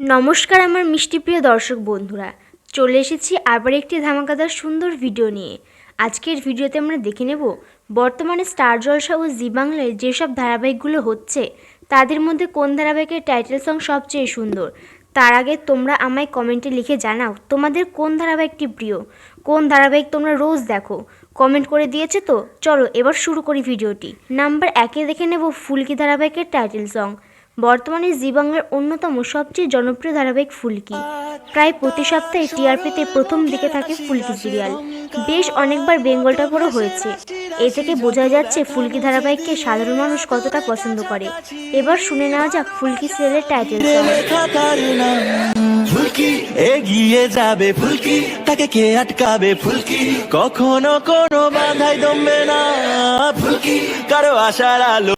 নমস্কার আমার মিষ্টিপ্রিয় দর্শক বন্ধুরা। চলে এসেছি আবার একটি ধামাকাদার সুন্দর ভিডিও নিয়ে। আজকের ভিডিওতে আমরা দেখে নেব, বর্তমানে স্টার জলসা ও জি বাংলায় যেসব ধারাবাহিকগুলো হচ্ছে, তাদের মধ্যে কোন ধারাবাহিকের টাইটেল সং সবচেয়ে সুন্দর? তার আগে তোমরা আমায় কমেন্টে লিখে জানাও, তোমাদের কোন ধারাবাহিকটি প্রিয়? কোন ধারাবাহিক তোমরা রোজ দেখো? কমেন্ট করে দিয়েছে তো? চলো এবার শুরু করি ভিডিওটি নাম্বার একে দেখে নেব, ফুলকি ধারাবাহিকের টাইটেল সং বর্তমানে জি অন্যতম সবচেয়ে জনপ্রিয় ধারাবাহিক ফুলকি। প্রায় প্রতি সপ্তাহে টিআরপিতে প্রথম দিকে থাকে ফুলকি সিরিয়াল। বেশ অনেকবার বেঙ্গল টপারও হয়েছে। এ থেকে বোঝা যাচ্ছে ফুলকি ধারাবাহিককে সাধারণ মানুষ কতটা পছন্দ করে। এবার শুনে নেওয়া যাক ফুলকি সিরিয়ালের টাইটেল ফুলকি এগিয়ে যাবে ফুলকি, তাকে কে আটকাবে ফুলকি? কখনো কোনো বাধাই দমবে না ফুলকি, কারও আশার আলো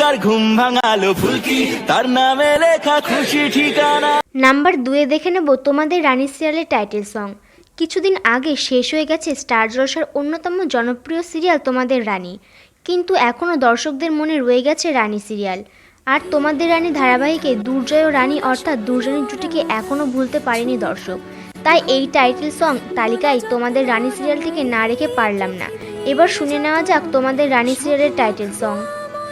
কার ঘুম ভাঙালো ফুলকি, তার নামে লেখা খুশি ঠিকানা। নাম্বার দুয়ে দেখে নেব তোমাদের রানী সিরিয়ালের টাইটেল সং কিছুদিন আগে শেষ হয়ে গেছে স্টার জলসার অন্যতম জনপ্রিয় সিরিয়াল তোমাদের রানী। কিন্তু এখনও দর্শকদের মনে রয়ে গেছে রানী সিরিয়াল। আর তোমাদের রানী ধারাবাহিকে দুর্জয় ও রানী অর্থাৎ দুর্জনের জুটিকে এখনও ভুলতে পারেনি দর্শক। তাই এই টাইটেল সং তালিকায় তোমাদের রানী সিরিয়াল থেকে না রেখে পারলাম না। এবার শুনে নেওয়া যাক তোমাদের রানী সিরিয়ালের টাইটেল সং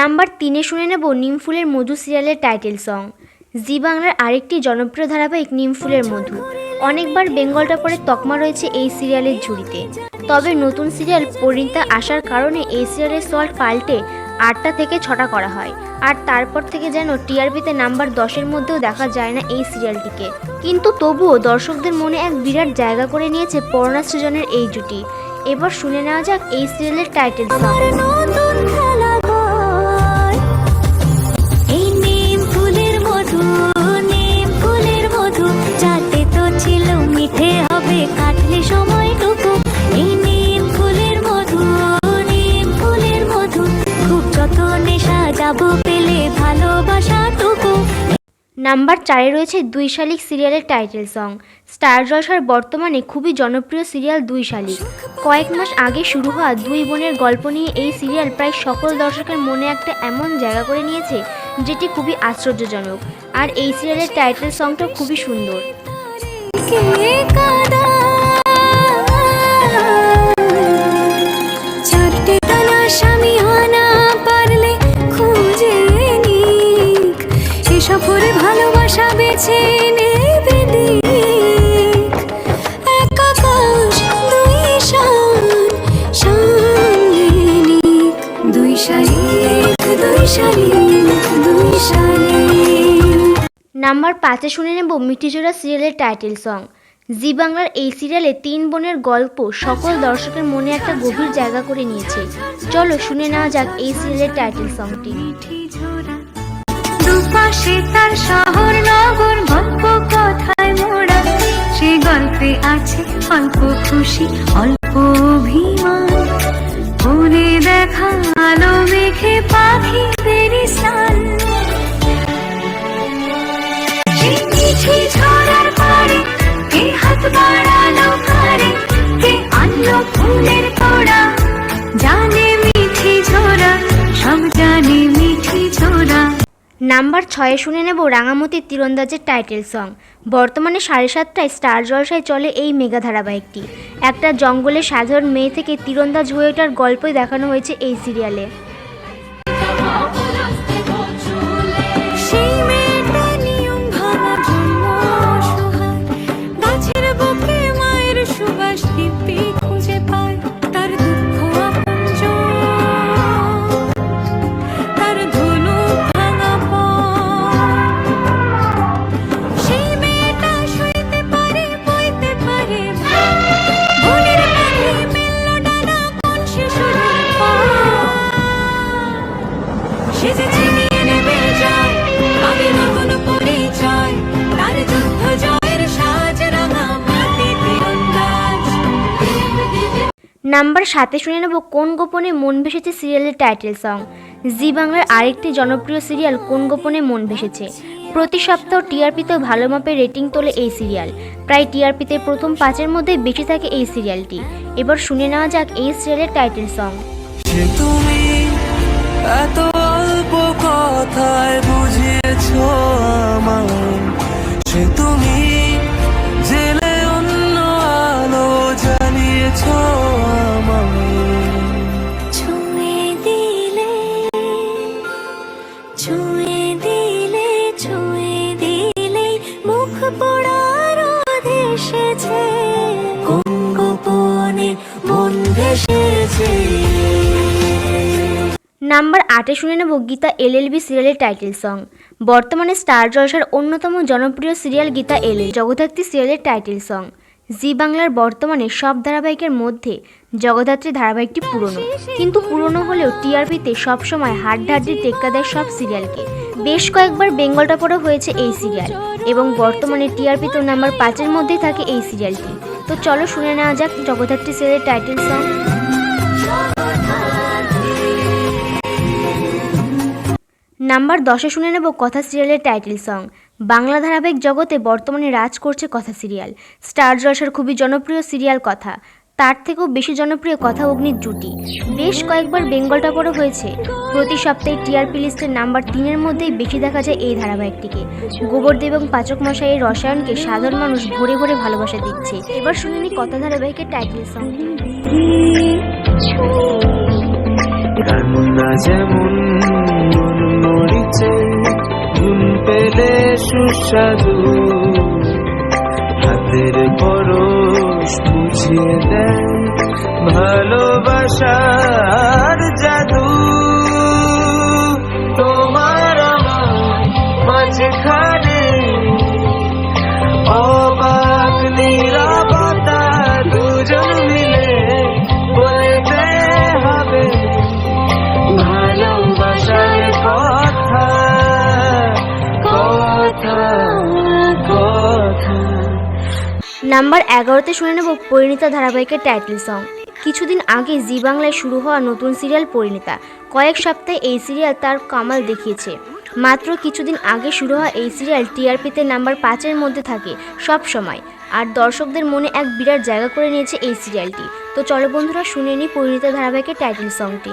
নাম্বার তিনে শুনে নেব নিমফুলের মধু সিরিয়ালের টাইটেল সং। জি বাংলার আরেকটি জনপ্রিয় ধারাবাহিক নিমফুলের মধু। অনেকবার বেঙ্গল টপারের তকমা রয়েছে এই সিরিয়ালের ঝুড়িতে। তবে নতুন সিরিয়াল পরিণীতা আসার কারণে এই সিরিয়ালের সল্ট পাল্টে আটটা থেকে ছটা করা হয়। আর তারপর থেকে যেন টিআরপিতে নাম্বার দশের মধ্যেও দেখা যায় না এই সিরিয়ালটিকে। কিন্তু তবুও দর্শকদের মনে এক বিরাট জায়গা করে নিয়েছে পর্ণা সৃজনের এই জুটি। এবার শুনে নেওয়া যাক এই সিরিয়ালের টাইটেল সং। নাম্বার চারে রয়েছে দুই শালিক সিরিয়ালের টাইটেল সং। স্টার জলসার বর্তমানে খুবই জনপ্রিয় সিরিয়াল দুই শালিক। কয়েক মাস আগে শুরু হওয়া দুই বোনের গল্প নিয়ে এই সিরিয়াল প্রায় সকল দর্শকের মনে একটা এমন জায়গা করে নিয়েছে, যেটি খুবই আশ্চর্যজনক। আর এই সিরিয়ালের টাইটেল সংটা খুবই সুন্দর। স্বামী ভালোবাসা বেছে নেবে দিক। এক আকাশ দুই শান সামনে নিক। দুই শালিক দুই শালিক দুই শালিক নাম্বার পাঁচে শুনে নেব মিঠিজোড়া সিরিয়ালের টাইটেল সং। জি বাংলার এই সিরিয়ালে তিন বোনের গল্প সকল দর্শকের মনে একটা গভীর জায়গা করে নিয়েছে। চলো শুনে নেওয়া যাক এই সিরিয়ালের টাইটেল সংটি। দুপাশে তার শহর নগর, গল্প কথায় মোড়া। সে গল্পে আছে অল্প খুশি, অল্প অভিমান। মনে দেখা আলো, মেঘে পাখিদের স্নান। মিঠি ঝরার পারে কে হাত বাড়ালো কে আনলো ফুলের নাম্বার ছয়ে শুনে নেব রাঙামতির তীরন্দাজের টাইটেল সং। বর্তমানে সাড়ে সাতটায় স্টার জলসায় চলে এই মেগা ধারাবাহিকটি। একটা জঙ্গলে সাধারণ মেয়ে থেকে তীরন্দাজ হয়ে ওঠার গল্পই দেখানো হয়েছে এই সিরিয়ালে। নাম্বার সাথে শুনে নেব কোন গোপনে মন ভেসেছে সিরিয়ালের টাইটেল সং। জি বাংলার আরেকটি জনপ্রিয় সিরিয়াল কোন গোপনে মন ভেসেছে? প্রতি সপ্তাহ টিআরপিতেও ভালো মাপের রেটিং তোলে এই সিরিয়াল। প্রায় টিআরপিতে প্রথম পাঁচের মধ্যে বেশি থাকে এই সিরিয়ালটি। এবার শুনে নেওয়া যাক এই সিরিয়ালের টাইটেল সং। নাম্বার আটে শুনে নেব গীতা এলএলবি সিরিয়ালের টাইটেল সং বর্তমানে স্টার জলসার অন্যতম জনপ্রিয় সিরিয়াল গীতা এলএল, জগদ্ধাত্রী সিরিয়ালের টাইটেল সং জি বাংলার বর্তমানে সব ধারাবাহিকের মধ্যে জগদ্ধাত্রী ধারাবাহিকটি পুরনো। কিন্তু পুরনো হলেও টিআরপিতে সবসময় হাড্ডাহাড্ডি টেক্কা দেয় সব সিরিয়ালকে। বেশ কয়েকবার বেঙ্গল টপারও হয়েছে এই সিরিয়াল। এবং বর্তমানে টিআরপি তো নাম্বার পাঁচের মধ্যেই থাকে এই সিরিয়ালটি। তো চলো শুনে নেওয়া যাক জগদ্ধাত্রী সিরিয়ালের টাইটেল সং। নাম্বার দশে শুনে নেব কথা সিরিয়ালের টাইটেল সং। বাংলা ধারাবাহিক জগতে বর্তমানে রাজ করছে কথা সিরিয়াল। স্টার জলসার খুবই জনপ্রিয় সিরিয়াল কথা। তার থেকেও বেশি জনপ্রিয় কথা অগ্নির জুটি। বেশ কয়েকবার বেঙ্গল টপারও হয়েছে। প্রতি সপ্তাহে টিআরপি লিস্টের নাম্বার তিনের মধ্যেই বেশি দেখা যায় এই ধারাবাহিকটিকে। গোবরদেব এবং পাচক মশাইয়ের রসায়নকে সাধারণ মানুষ ভরে ভরে ভালোবাসা দিচ্ছে। এবার শুনে নি কথা ধারাবাহিকের টাইটেল সং সুস্বাদু। হাতের পরশ বুঝিয়ে দেয় ভালোবাসার নাম্বার এগারোতে শুনে নেব পরিণীতা ধারাবাহিকের টাইটেল সং কিছুদিন আগে জি বাংলায় শুরু হওয়া নতুন সিরিয়াল পরিণীতা। কয়েক সপ্তাহে এই সিরিয়াল তার কামাল দেখিয়েছে। মাত্র কিছুদিন আগে শুরু হওয়া এই সিরিয়াল টিআরপিতে নাম্বার পাঁচের মধ্যে থাকে সব সময়। আর দর্শকদের মনে এক বিরাট জায়গা করে নিয়েছে এই সিরিয়ালটি তো চলো বন্ধুরা শুনে নিই পরিণীতা ধারাবাহিকের টাইটেল সংটি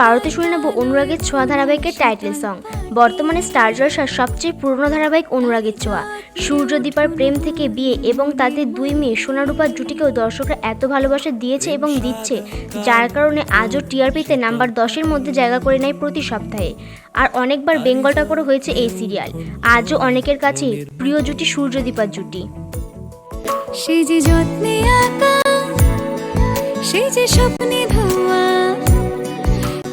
বারোতে শুনে নেব অনুরাগের ছোঁয়া ধারাবাহিকের টাইটেল সং বর্তমানে স্টার জলসার সবচেয়ে পুরনো ধারাবাহিক অনুরাগের ছোঁয়া। সূর্যদীপার প্রেম থেকে বিয়ে এবং তাদের দুই মেয়ে সোনারূপার জুটিকেও দর্শকরা এত ভালোবাসা দিয়েছে এবং দিচ্ছে, যার কারণে আজও টিআরপিতে নাম্বার দশের মধ্যে জায়গা করে নেয় প্রতি সপ্তাহে। আর অনেকবার বেঙ্গল টপারও হয়েছে এই সিরিয়াল। আজও অনেকের কাছে প্রিয় জুটি সূর্যদীপার জুটি। সে যে যত্নে আঁকা সে যে স্বপ্নে ধোয়া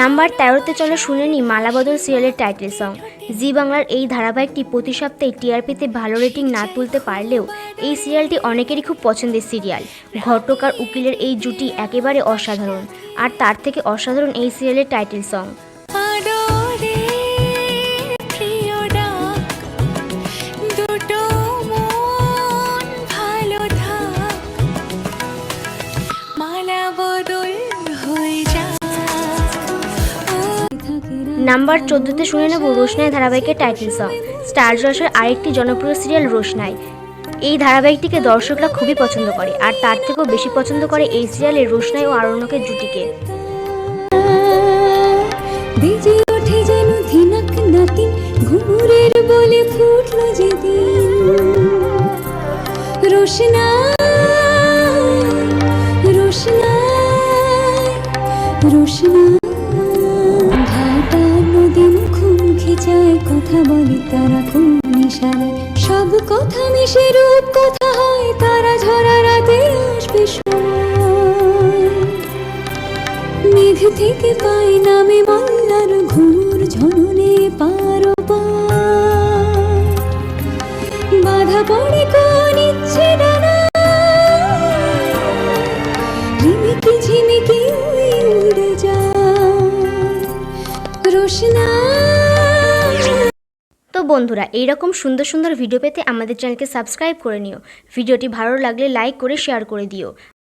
নাম্বার তেরোতে চলে শুনে নি মালাবদল সিরিয়ালের টাইটেল সং জি বাংলার এই ধারাবাহিকটি প্রতি সপ্তাহে টিআরপিতে ভালো রেটিং না তুলতে পারলেও এই সিরিয়ালটি অনেকেরই খুব পছন্দের সিরিয়াল। ঘটক আর উকিলের এই জুটি একেবারে অসাধারণ। আর তার থেকে অসাধারণ এই সিরিয়ালের টাইটেল সং নাম্বার চোদ্দোতে শুনে নেব রোশনাই ধারাবাহিকের টাইটেল সং স্টার জলসের আরেকটি জনপ্রিয় সিরিয়াল রোশনাই। এই ধারাবাহিকটিকে দর্শকরা খুবই পছন্দ করে, আর তার থেকেও বেশি পছন্দ করে এই সিরিয়ালের রোশনাই ও আরণ্যকের জুটিকে। রোশনা রোশনা রোশনা কথা বলে, তারা কোন ইশারায় সব কথা মিশে রূপ কথা হয়, তারা ঝরা রাতে আসবে মেঘ থেকে পাই নামে মল্লার ঘুর ঝননে পারো বাধা পড়ে কোন ইচ্ছে ডানা ঝিমিকি উড়ে যায়। রোশনা বন্ধুরা, এইরকম সুন্দর সুন্দর ভিডিও পেতে আমাদের চ্যানেলকে সাবস্ক্রাইব করে নিও। ভিডিওটি ভালো লাগলে লাইক করে শেয়ার করে দিও।